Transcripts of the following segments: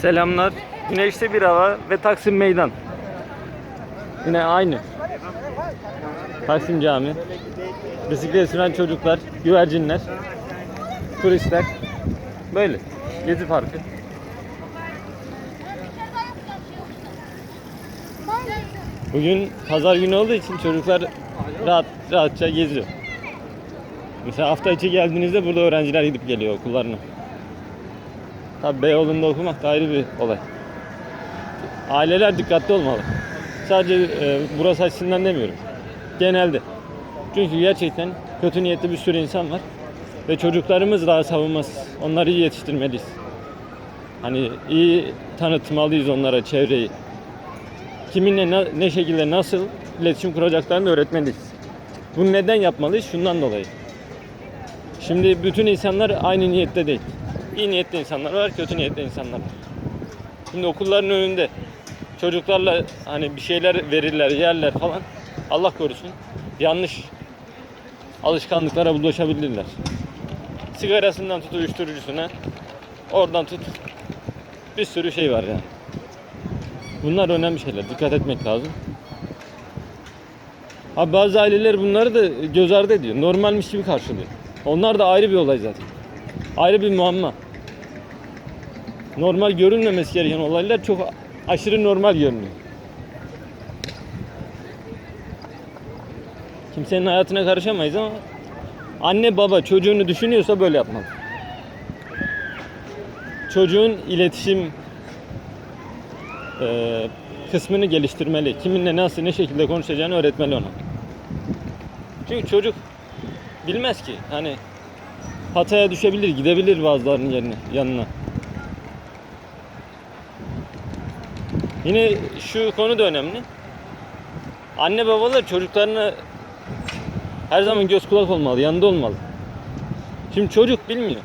Selamlar. Güneşli bir hava ve Taksim Meydan. Yine aynı. Taksim Cami. Bisiklet süren çocuklar, güvercinler, turistler. Böyle. Gezi Parkı. Bugün pazar günü olduğu için çocuklar rahat rahatça geziyor. Mesela hafta içi geldiğinizde burada öğrenciler gidip geliyor okullarına. Tabii Beyoğlu'nda okumak da ayrı bir olay. Aileler dikkatli olmalı. Sadece e, burası açısından demiyorum. Genelde. Çünkü gerçekten kötü niyetli bir sürü insan var. Ve çocuklarımız daha savunmasız. Onları iyi yetiştirmeliyiz. Hani iyi tanıtmalıyız onlara çevreyi. Kiminle ne, ne şekilde nasıl iletişim kuracaklarını öğretmeliyiz. Bunu neden yapmalıyız? Şundan dolayı. Şimdi bütün insanlar aynı niyette değil. İyi niyetli insanlar var, kötü niyetli insanlar var. Şimdi okulların önünde çocuklarla hani bir şeyler verirler, yerler falan. Allah korusun. Yanlış alışkanlıklara bulaşabilirler. Sigarasından tut uyuşturucusuna, oradan tut bir sürü şey var yani. Bunlar önemli şeyler. Dikkat etmek lazım. Abi bazı aileler bunları da göz ardı ediyor. Normalmiş gibi karşılıyor. Onlar da ayrı bir olay zaten. Ayrı bir muamma. Normal görünmemesi gereken olaylar çok aşırı normal görünüyor. Kimsenin hayatına karışamayız ama anne baba çocuğunu düşünüyorsa böyle yapmalı. Çocuğun iletişim eee, kısmını geliştirmeli. Kiminle nasıl ne şekilde konuşacağını öğretmeli ona. Çünkü çocuk bilmez ki hani hataya düşebilir, gidebilir bazılarının yerine, yanına. Yine şu konu da önemli. Anne babalar çocuklarına her zaman göz kulak olmalı, yanında olmalı. Şimdi çocuk bilmiyor.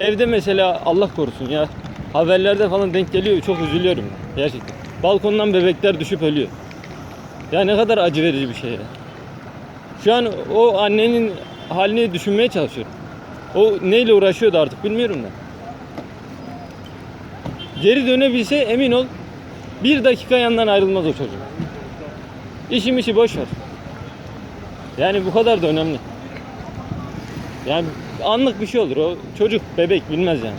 Evde mesela Allah korusun ya haberlerde falan denk geliyor çok üzülüyorum gerçekten. Balkondan bebekler düşüp ölüyor. Ya ne kadar acı verici bir şey ya. Şu an o annenin halini düşünmeye çalışıyorum. O neyle uğraşıyordu artık bilmiyorum da. Geri dönebilse emin ol bir dakika yandan ayrılmaz o çocuk. İşim işi boş ver. Yani bu kadar da önemli. Yani anlık bir şey olur. O çocuk bebek bilmez yani.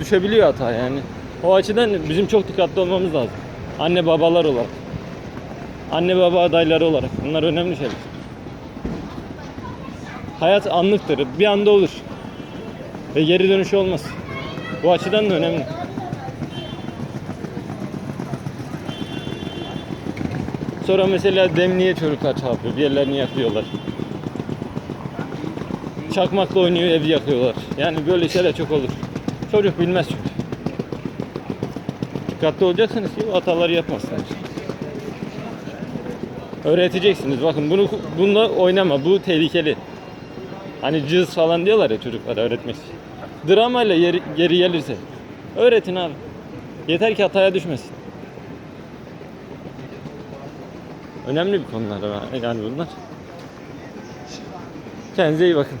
Düşebiliyor hata yani. O açıdan bizim çok dikkatli olmamız lazım. Anne babalar olarak. Anne baba adayları olarak. Bunlar önemli şeyler. Hayat anlıktır. Bir anda olur. Ve geri dönüşü olmaz. Bu açıdan da önemli. Sonra mesela demliğe çocuklar çarpıyor. Bir yerlerini yakıyorlar. Çakmakla oynuyor evi yakıyorlar. Yani böyle şeyler çok olur. Çocuk bilmez çünkü. Dikkatli olacaksınız ki hataları yapmazsınız. Öğreteceksiniz. Bakın bunu bununla oynama. Bu tehlikeli. Hani cız falan diyorlar ya çocuklara öğretmek için. Dramayla geri gelirse. Öğretin abi. Yeter ki hataya düşmesin. Önemli bir konular yani bunlar. Kendinize iyi bakın.